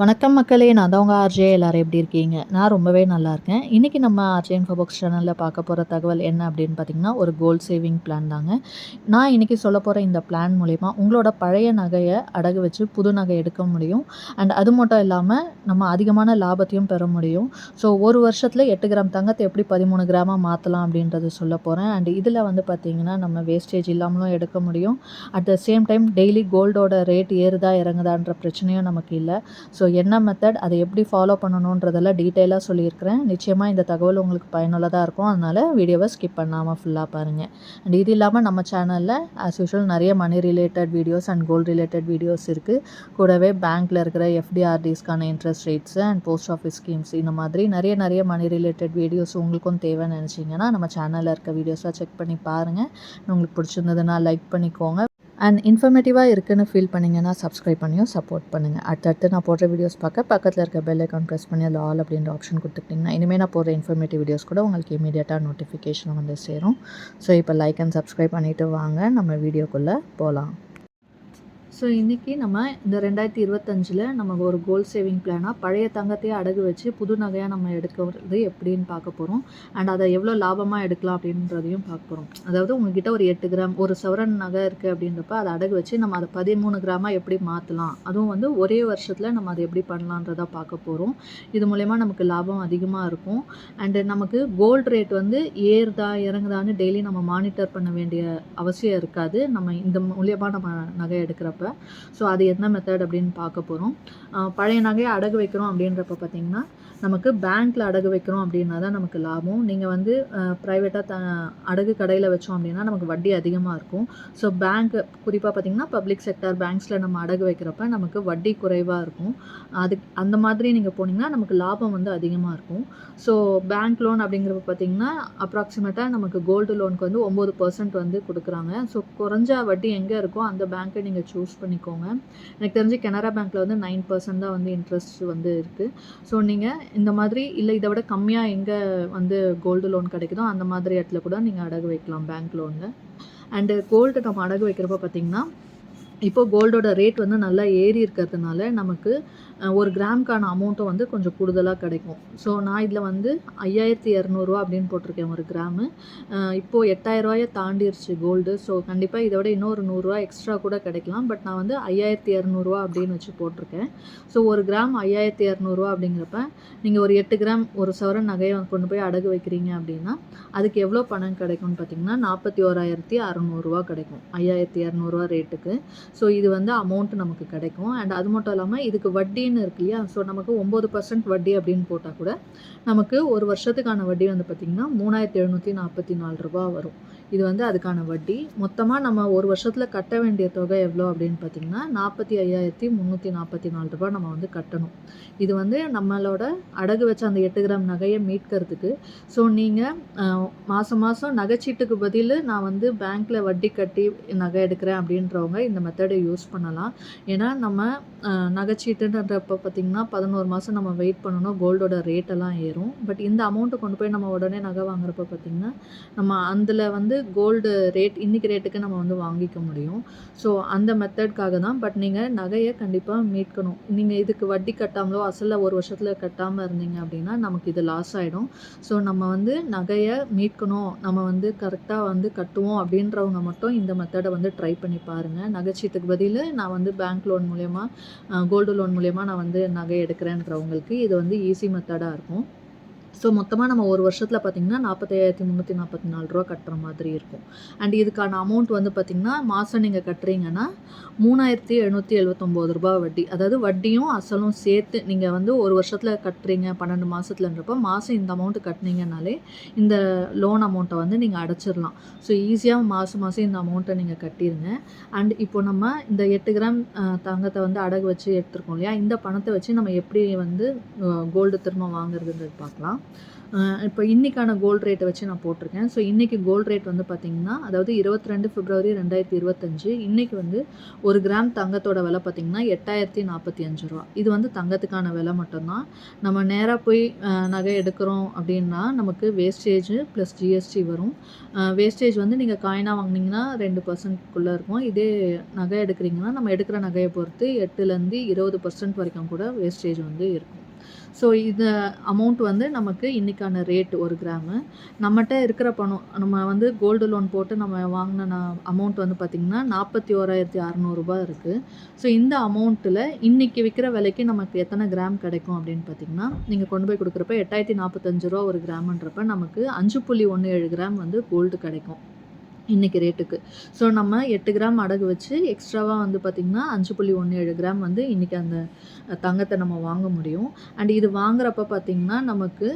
வணக்கம் மக்களே நான் தான் உங்கள் ஆர்ஜே. எல்லோரும் எப்படி இருக்கீங்க? நான் ரொம்பவே நல்லா இருக்கேன். இன்றைக்கி நம்ம ஆர்ஜே இன்ஃபோபாக்ஸ் சேனலில் பார்க்க போகிற தகவல் என்ன அப்படின்னு பார்த்தீங்கன்னா ஒரு கோல்ட் சேவிங் பிளான் தாங்க. நான் இன்றைக்கி சொல்ல போகிற இந்த பிளான் மூலிமா உங்களோட பழைய நகையை அடகு வச்சு புது நகை எடுக்க முடியும். அண்ட் அது மட்டும் இல்லாமல் நம்ம அதிகமான லாபத்தையும் பெற முடியும். ஸோ ஒரு வருஷத்தில் எட்டு கிராம் தங்கத்தை எப்படி பதிமூணு கிராமாக மாற்றலாம் அப்படின்றது சொல்ல போகிறேன் அண்ட் இதில் வந்து பார்த்திங்கன்னா நம்ம வேஸ்டேஜ் இல்லாமலும் எடுக்க முடியும். At the same time daily கோல்டோட rate ஏறுதா இறங்குதான்ற பிரச்சனையும் நமக்கு இல்லை. ஸோ என்ன மெத்தட் அதை எப்படி ஃபாலோ பண்ணணுன்றதெல்லாம் டீட்டெயிலாக சொல்லியிருக்கிறேன். நிச்சயமாக இந்த தகவல் உங்களுக்கு பயனுள்ளதாக இருக்கும். அதனால் வீடியோவை ஸ்கிப் பண்ணாமல் ஃபுல்லாக பாருங்கள் அண்ட் இது இல்லாமல் நம்ம சேனலில் ஆஸ் யூஷுவல் நிறைய money related videos and gold related videos இருக்குது கூடவே பேங்க்கில் இருக்கிற எஃப்டிஆர்டிஸ்க்கான interest rates and post office schemes இந்த மாதிரி நிறைய நிறைய மணி ரிலேட்டட் வீடியோஸ் உங்களுக்கும் தேவைன்னு நினச்சிங்கன்னா நம்ம சேனலில் இருக்க வீடியோஸாக செக் பண்ணி பாருங்கள் உங்களுக்கு பிடிச்சிருந்ததுன்னா லைக் பண்ணிக்கோங்க. அண்ட் இன்ஃபர்மேட்டிவாக இருக்குன்னு ஃபீல் பண்ணிங்கன்னா சப்ஸ்கிரைப் பண்ணியும் சப்போர்ட் பண்ணுங்கள் அடுத்தடுத்து நான் போடுற வீடியோஸ் பார்க்க பக்கத்தில் இருக்க பெல் ஐக்கான் ப்ரெஸ் பண்ணி அதில் ஆல் அப்படின்ற ஆப்ஷன் கொடுத்துட்டிங்கன்னா இனிமேல் நான் போடுற இன்ஃபர்மேட்டிவ் வீடியோஸ் கூட உங்களுக்கு இமீடியட்டாக நோட்டிஃபிகேஷன் வந்து சேரும். ஸோ இப்போ லைக் அண்ட் சப்ஸ்கிரைப் பண்ணிவிட்டு வாங்க. நம்ம வீடியோக்குள்ளே போகலாம் ஸோ இன்றைக்கி நம்ம இந்த ரெண்டாயிரத்தி இருபத்தஞ்சில் நம்ம ஒரு கோல் சேவிங் பிளானாக பழைய தங்கத்தையே அடகு வச்சு புது நகையாக நம்ம எடுக்கிறது எப்படின்னு பார்க்க போகிறோம் அண்ட் அதை எவ்வளோ லாபமாக எடுக்கலாம் அப்படின்றதையும் பார்க்க போகிறோம் அதாவது உங்ககிட்ட ஒரு எட்டு கிராம் ஒரு சவரன் நகை இருக்குது அப்படின்றப்ப அதை அடகு வச்சு நம்ம அதை பதிமூணு கிராமாக எப்படி மாற்றலாம் அதுவும் வந்து ஒரே வருஷத்தில் நம்ம அதை எப்படி பண்ணலான்றதை பார்க்க போகிறோம் இது மூலயமா நமக்கு லாபம் அதிகமாக இருக்கும். அண்டு நமக்கு கோல்டு ரேட் வந்து ஏறுதா இறங்குதான்னு டெய்லி நம்ம மானிட்டர் பண்ண வேண்டிய அவசியம் இருக்காது. நம்ம இந்த மூலியமாக நம்ம நகை எடுக்கிறப்ப. ஸோ அது என்ன மெத்தட் அப்படின்னு பார்க்க போகிறோம் பழைய நகையை அடகு வைக்கிறோம் அப்படின்றப்ப பார்த்திங்கன்னா நமக்கு பேங்க்கில் அடகு வைக்கிறோம் அப்படின்னா தான் நமக்கு லாபம். நீங்கள் வந்து ப்ரைவேட்டாக த அடகு கடையில் வச்சோம் அப்படின்னா நமக்கு வட்டி அதிகமாக இருக்கும். ஸோ பேங்க் குறிப்பாக பார்த்திங்கன்னா பப்ளிக் செக்டர் பேங்க்ஸில் நம்ம அடகு வைக்கிறப்ப நமக்கு வட்டி குறைவாக இருக்கும். அது அந்த மாதிரி நீங்கள் போனீங்கன்னா நமக்கு லாபம் வந்து அதிகமாக இருக்கும். ஸோ பேங்க் லோன் அப்படிங்கிறப்ப பார்த்திங்கன்னா அப்ராக்சிமேட்டாக நமக்கு கோல்டு லோனுக்கு வந்து ஒம்பது பர்சன்ட் வந்து கொடுக்குறாங்க. ஸோ குறைஞ்ச வட்டி எங்கே இருக்கோ அந்த பேங்க்கை நீங்கள் சூஸ் பண்ணிக்கோங்க. எனக்கு தெரிஞ்சு கனரா பேங்க்கில் வந்து நைன் பர்சன்ட் தான் வந்து இன்ட்ரெஸ்ட் வந்து இருக்குது ஸோ நீங்கள் இந்த மாதிரி இல்லை இதை விட கம்மியாக எங்கே வந்து கோல்டு லோன் கிடைக்குதோ அந்த மாதிரி இடத்துல கூட நீங்கள் அடகு வைக்கலாம் பேங்க் லோனில் அண்டு கோல்டு நம்ம அடகு வைக்கிறப்ப பார்த்திங்கன்னா இப்போ கோல்டோட ரேட் வந்து நல்லா ஏறி இருக்கிறதுனால நமக்கு ஒரு கிராம்க்கான அமௌண்ட்டும் வந்து கொஞ்சம் கூடுதலாக கிடைக்கும். ஸோ நான் இதில் வந்து ஐயாயிரத்தி இரநூறுவா அப்படின்னு போட்டிருக்கேன் ஒரு கிராமு. இப்போது எட்டாயிரரூவாயை தாண்டிடுச்சு கோல்டு ஸோ கண்டிப்பாக இதை விட இன்னொரு நூறுரூவா எக்ஸ்ட்ரா கூட கிடைக்கலாம். பட் நான் வந்து ஐயாயிரத்தி இரநூறுவா அப்படின்னு வச்சு போட்டிருக்கேன். ஸோ ஒரு கிராம் ஐயாயிரத்தி இரநூறுவா அப்படிங்கிறப்ப நீங்கள் ஒரு எட்டு கிராம் ஒரு சவரன் நகையை கொண்டு போய் அடகு வைக்கிறீங்க அப்படின்னா அதுக்கு எவ்வளோ பணம் கிடைக்கும்னு பார்த்தீங்கன்னா நாற்பத்தி ஓராயிரத்தி அறநூறுவா கிடைக்கும். ஐயாயிரத்தி இரநூறுவா ரேட்டுக்கு ஸோ இது வந்து அமௌண்ட் நமக்கு கிடைக்கும். அண்ட் அது மட்டும் இல்லாமல் இதுக்கு வட்டி வட்டின்னு இருக்கு இல்லையா? ஸோ நமக்கு ஒம்பது பர்சன்ட் வட்டி அப்படின்னு போட்டால் கூட நமக்கு ஒரு வருஷத்துக்கான வட்டி வந்து பார்த்திங்கன்னா மூணாயிரத்தி எழுநூற்றி நாற்பத்தி நாலு ரூபா வரும். இது வந்து அதுக்கான வட்டி. மொத்தமாக நம்ம ஒரு வருஷத்தில் கட்ட வேண்டிய தொகை எவ்வளோ அப்படின்னு பார்த்திங்கன்னா நாற்பத்தி ஐயாயிரத்தி முந்நூற்றி நாற்பத்தி நாலு ரூபா நம்ம வந்து கட்டணும். இது வந்து நம்மளோட அடகு வச்ச அந்த எட்டு கிராம் நகையை மீட்கிறதுக்கு. ஸோ நீங்கள் மாதம் மாதம் நகைச்சீட்டுக்கு பதில் நான் வந்து பேங்க்கில் வட்டி கட்டி நகை எடுக்கிறேன் அப்படின்றவங்க இந்த மெத்தடை யூஸ் பண்ணலாம். ஏன்னா நம்ம நகைச்சீட்டுன்றப்போ பார்த்திங்கன்னா பதினோரு மாதம் நம்ம வெயிட் பண்ணணும். கோல்டோட ரேட்டெல்லாம் ஏறும். பட் இந்த அமௌண்ட்டை கொண்டு போய் நம்ம உடனே நகை வாங்குறப்ப பார்த்திங்கன்னா நம்ம அதில் வந்து கோல்டு ரேட் இன்றைக்கி ரேட்டுக்கு நம்ம வந்து வாங்கிக்க முடியும். ஸோ அந்த மெத்தட்காக தான் பட் நீங்கள் நகையை கண்டிப்பாக மீட்கணும். நீங்கள் இதுக்கு வட்டி கட்டாமலோ அசலில் ஒரு வருஷத்தில் கட்டாமல் இருந்தீங்க அப்படின்னா நமக்கு இது லாஸ் ஆகிடும் ஸோ நம்ம வந்து நகையை மீட்கணும். நம்ம வந்து கரெக்டாக வந்து கட்டுவோம் அப்படின்றவங்க மட்டும் இந்த மெத்தடை வந்து ட்ரை பண்ணி பாருங்கள் நகைச்சீட்டுக்கு பதில் நான் வந்து பேங்க் லோன் மூலயமா கோல்டு லோன் மூலயமா நான் வந்து நகை எடுக்கிறேன்றவங்களுக்கு இது வந்து ஈஸி மெத்தடாக இருக்கும். ஸோ மொத்தமாக நம்ம ஒரு வருஷத்தில் பார்த்திங்கன்னா நாற்பத்தையாயிரத்தி முந்நூற்றி நாற்பத்தி நாலு ரூபா கட்டுற மாதிரி இருக்கும். அண்ட் இதுக்கான அமௌண்ட் வந்து பார்த்திங்கன்னா மாதம் நீங்கள் கட்டுறீங்கன்னா மூணாயிரத்தி எழுநூற்றி எழுபத்தொம்போது ரூபா வட்டி. அதாவது வட்டியும் அசலும் சேர்த்து நீங்கள் வந்து ஒரு வருஷத்தில் கட்டுறீங்க பன்னெண்டு மாதத்துலன்றப்போ மாதம் இந்த அமௌண்ட்டு கட்டினீங்கனாலே இந்த லோன் அமௌண்ட்டை வந்து நீங்கள் அடைச்சிடலாம் ஸோ ஈஸியாக மாதம் மாதம் இந்த அமௌண்ட்டை நீங்கள் கட்டிடுங்க அண்ட் இப்போ நம்ம இந்த எட்டு கிராம் தங்கத்தை வந்து அடகு வச்சு எடுத்துருக்கோம் இல்லையா? இந்த பணத்தை வச்சு நம்ம எப்படி வந்து கோல்டு திரும்ப வாங்குறதுன்றது பார்க்கலாம் இப்போ இன்றைக்கான கோல்ட் ரேட்டை வச்சு நான் போட்டிருக்கேன். ஸோ இன்றைக்கி கோல்ட் ரேட் வந்து பார்த்தீங்கன்னா, அதாவது 22 பிப்ரவரி 2025 இன்னைக்கு வந்து ஒரு கிராம் தங்கத்தோட விலை பார்த்தீங்கன்னா, ரூ. 8045 இது வந்து தங்கத்துக்கான விலை மட்டும்தான் நம்ம நேராக போய் நகை எடுக்கிறோம் அப்படின்னா, நமக்கு வேஸ்டேஜ் ப்ளஸ் ஜிஎஸ்டி வரும். வேஸ்டேஜ் வந்து நீங்கள் காயினாக வாங்கினீங்கன்னா ரெண்டு பர்சன்ட்குள்ளே இருக்கும். இதே நகை எடுக்கிறீங்கன்னா, நம்ம எடுக்கிற நகையை பொறுத்து 8லருந்து 20% வரைக்கும் கூட வேஸ்டேஜ் வந்து இருக்கும். ஸோ இந்த அமௌண்ட் வந்து நமக்கு இன்னைக்கான ரேட் ஒரு கிராமு. நம்மகிட்ட இருக்கிற பணம் நம்ம வந்து கோல்டு லோன் போட்டு நம்ம வாங்கின அமௌண்ட் வந்து பார்த்தீங்கன்னா, ரூ. 41,600 இருக்கு. ஸோ இந்த அமௌண்ட்டில் இன்றைக்கி விற்கிற விலைக்கு நமக்கு எத்தனை கிராம் கிடைக்கும் அப்படின்னு பார்த்தீங்கன்னா, நீங்கள் கொண்டு போய் கொடுக்குறப்ப எட்டாயிரத்தி நாற்பத்தஞ்சு ரூபா ஒரு கிராம்ன்றப்ப நமக்கு 5.17 கிராம் வந்து கோல்டு கிடைக்கும். இன்றைக்கி ரேட்டுக்கு. ஸோ நம்ம எட்டு கிராம் அடகு வச்சு எக்ஸ்ட்ராவாக வந்து பார்த்திங்கன்னா அஞ்சு புள்ளி ஒன்று ஏழு கிராம் வந்து இன்றைக்கி அந்த தங்கத்தை நம்ம வாங்க முடியும். அண்ட் இது வாங்குறப்ப பார்த்தீங்கன்னா, நமக்கு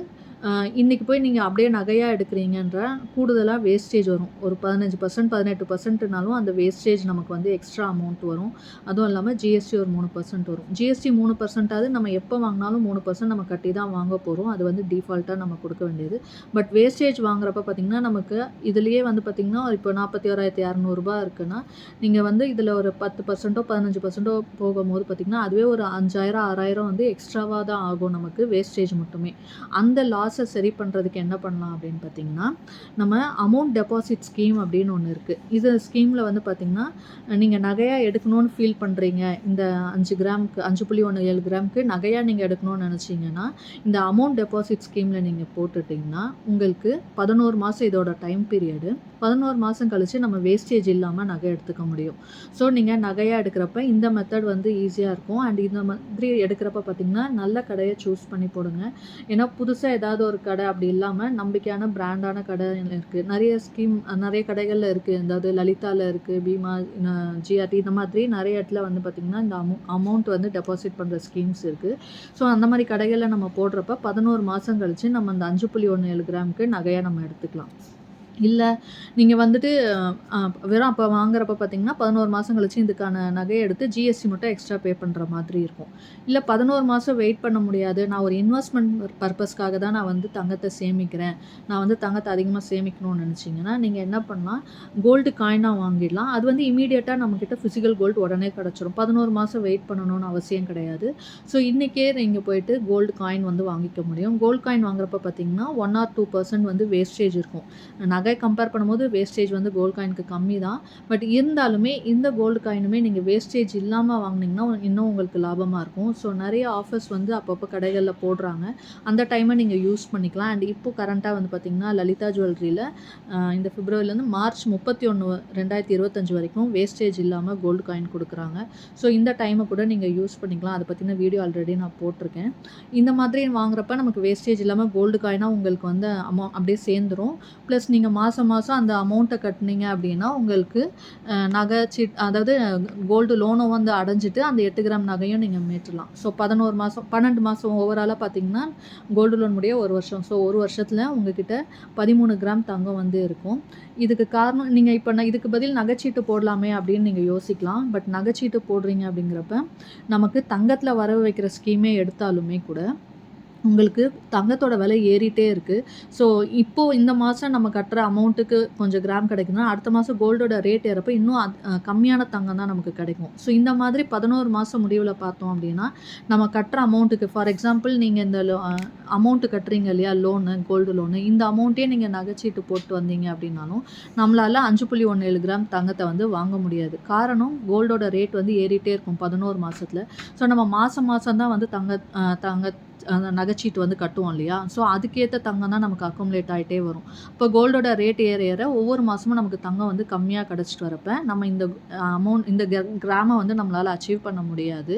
இன்றைக்கி போய் நீங்கள் அப்படியே நகையாக எடுக்கிறீங்கன்ற கூடுதலாக வேஸ்டேஜ் வரும். ஒரு பதினஞ்சு பர்சன்ட் பதினெட்டு பர்சன்ட்னாலும் அந்த வேஸ்டேஜ் நமக்கு வந்து எக்ஸ்ட்ரா அமௌண்ட் வரும். அதுவும் இல்லாமல் ஜிஎஸ்டி ஒரு மூணு பர்சன்ட் வரும். ஜிஎஸ்டி மூணு பர்சன்ட்டாவது நம்ம எப்போ வாங்கினாலும் மூணு பர்சன்ட் நம்ம கட்டி தான் வாங்க போகிறோம் அது வந்து டிஃபால்ட்டாக நம்ம கொடுக்க வேண்டியது. பட் வேஸ்டேஜ் வாங்குறப்ப பார்த்தீங்கன்னா, நமக்கு இதுலேயே வந்து பார்த்திங்கன்னா இப்போ நாற்பத்தி ஓராயிரத்தி இரநூறுபா இருக்குன்னா, நீங்கள் வந்து இதில் ஒரு பத்து பர்சன்ட்டோ பதினஞ்சு பர்சன்ட்டோ போகும்போது பார்த்தீங்கன்னா, அதுவே ஒரு 5000, 6000 வந்து எக்ஸ்ட்ராவாக தான் ஆகும் நமக்கு வேஸ்டேஜ் மட்டுமே. அந்த லாஸ் சரி பண்ணுறதுக்கு என்ன பண்ணலாம் அப்படின்னு பார்த்தீங்கன்னா, நம்ம அமௌண்ட் டெபாசிட் ஸ்கீம் அப்படின்னு ஒன்று இருக்குது இது ஸ்கீமில் வந்து பார்த்திங்கன்னா நீங்கள் நகையாக எடுக்கணும்னு ஃபீல் பண்ணுறீங்க இந்த 5 கிராம்க்கு 5.17 கிராம்க்கு நகையாக நீங்கள் எடுக்கணும்னு நினச்சிங்கன்னா இந்த அமௌண்ட் டெபாசிட் ஸ்கீமில் நீங்கள் போட்டுட்டிங்கன்னா உங்களுக்கு பதினோரு மாதம் இதோட டைம் பீரியடு. பதினோரு மாதம் கழித்து நம்ம வேஸ்டேஜ் இல்லாமல் நகை எடுத்துக்க முடியும். ஸோ நீங்கள் நகையாக எடுக்கிறப்ப இந்த மெத்தட் வந்து ஈஸியாக இருக்கும். அண்ட் இந்த மாதிரி எடுக்கிறப்ப பார்த்தீங்கன்னா, நல்ல கடையை சூஸ் பண்ணி போடுங்க. ஏன்னா புதுசாக ஏதாவது ஒரு கடை அப்படி இல்லாமல் நம்பிக்கையான பிராண்டான கடை இருக்குது நிறைய ஸ்கீம் நிறைய கடைகளில் இருக்குது அதாவது லலிதாவில் இருக்குது பீமா, ஜிஆர்டி இந்த மாதிரி நிறைய இடத்துல வந்து பார்த்தீங்கன்னா, இந்த அமௌ அமௌண்ட் வந்து டெபாசிட் பண்ணுற ஸ்கீம்ஸ் இருக்குது ஸோ அந்த மாதிரி கடைகளில் நம்ம போடுறப்ப பதினோரு மாதம் கழித்து நம்ம அந்த அஞ்சு புள்ளி ஒன்று ஏழு கிராமுக்கு நகையாக நம்ம எடுத்துக்கலாம். இல்லை நீங்கள் வந்துட்டு வெறும் அப்போ வாங்குறப்ப பார்த்தீங்கன்னா, பதினோரு மாதம் கழிச்சு இதுக்கான நகையை எடுத்து ஜிஎஸ்டி மட்டும் எக்ஸ்ட்ரா பே பண்ணுற மாதிரி இருக்கும். இல்லை பதினோரு மாதம் வெயிட் பண்ண முடியாது. நான் ஒரு இன்வெஸ்ட்மெண்ட் பர்பஸ்க்காக தான் நான் வந்து தங்கத்தை சேமிக்கிறேன். நான் வந்து தங்கத்தை அதிகமாக சேமிக்கணும்னு நினச்சிங்கன்னா நீங்கள் என்ன பண்ணலாம், கோல்டு காயினாக வாங்கிடலாம். அது வந்து இமீடியட்டாக நம்மக்கிட்ட ஃபிசிக்கல் கோல்டு உடனே கிடச்சிரும் பதினோரு மாதம் வெயிட் பண்ணணும்னு அவசியம் கிடையாது. ஸோ இன்றைக்கே நீங்கள் போயிட்டு கோல்டு காயின் வந்து வாங்கிக்க முடியும். கோல்டு காயின் வாங்குறப்ப பார்த்தீங்கன்னா, ஒன் ஆர் டூ பர்சன்ட் வந்து வேஸ்டேஜ் இருக்கும். நகை கம்பேர் பண்ணும்போது வேஸ்டேஜ் வந்து கோல்ட் காயினுக்கு கம்மி தான். பட் இருந்தாலுமே இந்த கோல்டு காயினுமே நீங்கள் வேஸ்டேஜ் இல்லாமல் வாங்குனீங்கன்னா, இன்னும் உங்களுக்கு லாபமாக இருக்கும். ஸோ நிறைய ஆஃபர்ஸ் வந்து அப்பப்போ கடைகளில் போடுறாங்க. அந்த டைமை நீங்கள் யூஸ் பண்ணிக்கலாம். அண்ட் இப்போ கரண்ட்டாக வந்து பார்த்தீங்கன்னா, லலிதா ஜுவல்லரியில் இந்த பிப்ரவரிலேருந்து மார்ச் 31, 2025 வரைக்கும் வேஸ்டேஜ் இல்லாமல் கோல்டு காயின் கொடுக்குறாங்க ஸோ இந்த டைமை கூட நீங்கள் யூஸ் பண்ணிக்கலாம். அதை பற்றின வீடியோ ஆல்ரெடி நான் போட்டிருக்கேன். இந்த மாதிரி வாங்குறப்ப நமக்கு வேஸ்டேஜ் இல்லாமல் கோல்டு காயினாக உங்களுக்கு வந்து அமௌ அப்படியே சேர்ந்துடும் ப்ளஸ் நீங்கள் மாதம் மாதம் அந்த அமௌண்ட்டை கட்டுனீங்க அப்படின்னா, உங்களுக்கு நகை சீட் அதாவது கோல்டு லோனும் வந்து அடைஞ்சிட்டு, அந்த எட்டு கிராம் நகையும் நீங்கள் மீட்டுறலாம். ஸோ பதினோரு மாதம் பன்னெண்டு மாதம் ஓவராலாக பார்த்தீங்கன்னா, கோல்டு லோன் முடிய ஒரு வருஷம். ஸோ ஒரு வருஷத்தில் உங்ககிட்ட 13 கிராம் தங்கம் வந்து இருக்கும். இதுக்கு காரணம் நீங்கள் இப்போ நான் இதுக்கு பதில் நகைச்சீட்டு போடலாமே அப்படின்னு நீங்கள் யோசிக்கலாம். பட் நகைச்சீட்டு போடுறீங்க அப்படிங்கிறப்ப, நமக்கு தங்கத்தில் வரவு வைக்கிற ஸ்கீமே எடுத்தாலுமே கூட, உங்களுக்கு தங்கத்தோட விலை ஏறிட்டே இருக்குது ஸோ இப்போ இந்த மாதம் நம்ம கட்டுற அமௌண்ட்டுக்கு கொஞ்சம் கிராம் கிடைக்குதுன்னா, அடுத்த மாதம் கோல்டோட ரேட் ஏறப்ப இன்னும் கம்மியான தங்கம் தான் நமக்கு கிடைக்கும். ஸோ இந்த மாதிரி பதினோரு மாதம் முடிவில் பார்த்தோம் அப்படின்னா, நம்ம கட்டுற அமௌண்ட்டுக்கு ஃபார் எக்ஸாம்பிள் நீங்கள் இந்த லோ அமௌண்ட்டு கட்டுறீங்க இல்லையா லோனு, கோல்டு லோனு. இந்த அமௌண்ட்டே நீங்கள் நகைச்சீட்டு போட்டு வந்தீங்க அப்படின்னாலும், நம்மளால் அஞ்சு புள்ளி ஒன்று ஏழு கிராம் தங்கத்தை வந்து வாங்க முடியாது. காரணம் கோல்டோட ரேட் வந்து ஏறிட்டே இருக்கும் பதினோரு மாதத்தில் ஸோ நம்ம மாதம் மாதம் தான் வந்து தங்க தங்க நகைச்சீட்டு வந்து கட்டுவோம் இல்லையா? ஸோ அதுக்கேற்ற தங்கம் தான் நமக்கு அக்குமுலேட் ஆகிட்டே வரும். இப்போ கோல்டோட ரேட் ஏற ஏற ஒவ்வொரு மாதமும் நமக்கு தங்கம் வந்து கம்மியாக கிடைச்சிட்டு வரப்ப, நம்ம இந்த அமௌண்ட் இந்த க வந்து நம்மளால் அச்சீவ் பண்ண முடியாது.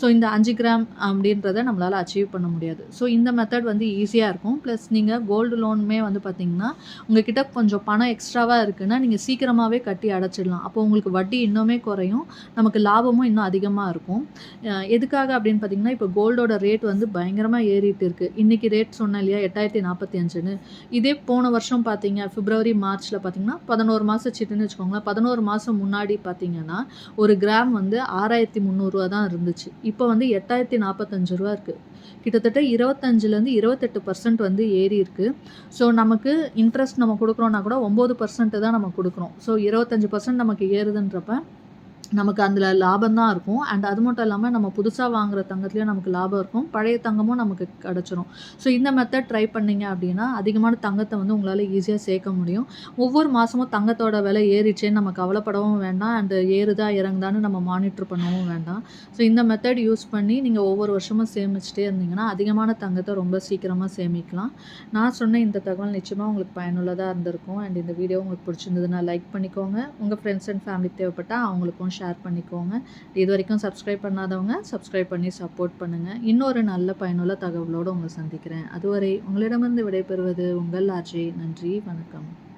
ஸோ இந்த அஞ்சு கிராம் அப்படின்றத நம்மளால் அச்சீவ் பண்ண முடியாது. ஸோ இந்த மெத்தட் வந்து ஈஸியாக இருக்கும். ப்ளஸ் நீங்கள் கோல்டு லோனுமே வந்து பார்த்தீங்கன்னா, உங்ககிட்ட கொஞ்சம் பணம் எக்ஸ்ட்ராவாக இருக்குன்னா, நீங்கள் சீக்கிரமாகவே கட்டி அடைச்சிடலாம். அப்போ உங்களுக்கு வட்டி இன்னுமே குறையும். நமக்கு லாபமும் இன்னும் அதிகமாக இருக்கும். எதுக்காக அப்படின்னு பார்த்தீங்கன்னா, இப்போ கோல்டோட ரேட் வந்து பயங்கர பயங்கரமாக ஏறிட்டு இருக்குது இன்றைக்கி ரேட் சொன்னேன் இல்லையா? எட்டாயிரத்தி நாற்பத்தி அஞ்சுன்னு. இதே போன வருஷம் பார்த்தீங்க பிப்ரவரி மார்ச்சில் பார்த்தீங்கன்னா பதினோரு மாதம் சீட்டுன்னு வச்சுக்கோங்களேன். பதினோரு மாதம் முன்னாடி பார்த்தீங்கன்னா ஒரு கிராம் வந்து ஆறாயிரத்தி முந்நூறுரூவா தான் இருந்துச்சு. இப்போ வந்து எட்டாயிரத்தி நாற்பத்தஞ்சு ரூபா இருக்குது கிட்டத்தட்ட இருபத்தஞ்சிலேருந்து இருபத்தெட்டு பர்சன்ட் வந்து ஏறி இருக்குது ஸோ நமக்கு இன்ட்ரெஸ்ட் நம்ம கொடுக்குறோன்னா கூட ஒம்பது பர்சன்ட் தான் நம்ம கொடுக்குறோம். ஸோ இருபத்தஞ்சி பர்சன்ட் நமக்கு ஏறுதுன்றப்ப நமக்கு அதில் லாபம் தான் இருக்கும். அண்ட் அது மட்டும் இல்லாமல் நம்ம புதுசாக வாங்குற தங்கத்துலேயும் நமக்கு லாபம் இருக்கும். பழைய தங்கமும் நமக்கு கிடச்சிரும் ஸோ இந்த மெத்தட் ட்ரை பண்ணீங்க அப்படின்னா, அதிகமான தங்கத்தை வந்து உங்களால் ஈஸியாக சேர்க்க முடியும். ஒவ்வொரு மாதமும் தங்கத்தோட விலை ஏறிச்சேன்னு நம்ம கவலைப்படவும் வேண்டாம். அண்ட் ஏறுதா, இறங்குதான்னு நம்ம மானிட்டர் பண்ணவும் வேண்டாம். ஸோ இந்த மெத்தட் யூஸ் பண்ணி நீங்கள் ஒவ்வொரு வருஷமும் சேமிச்சுட்டே இருந்தீங்கன்னா, அதிகமான தங்கத்தை ரொம்ப சீக்கிரமாக சேமிக்கலாம். நான் சொன்ன இந்த தகவல் நிச்சயமாக உங்களுக்கு பயனுள்ளதாக இருந்திருக்கும். அண்ட் இந்த வீடியோ உங்களுக்கு பிடிச்சிருந்ததுன்னா லைக் பண்ணிக்கோங்க. உங்கள் ஃப்ரெண்ட்ஸ் அண்ட் ஃபேமிலி தேவைப்பட்டால் அவங்களுக்கும் ஷேர் ஷேர் பண்ணிக்கோங்க. இது வரைக்கும் சப்ஸ்கிரைப் பண்ணாதவங்க சப்ஸ்கிரைப் பண்ணி சப்போர்ட் பண்ணுங்கள் இன்னொரு நல்ல பயனுள்ள தகவலோடு உங்களை சந்திக்கிறேன். அதுவரை உங்களிடமிருந்து விடைபெறுவது உங்கள் ஆர்ஜே. நன்றி, வணக்கம்.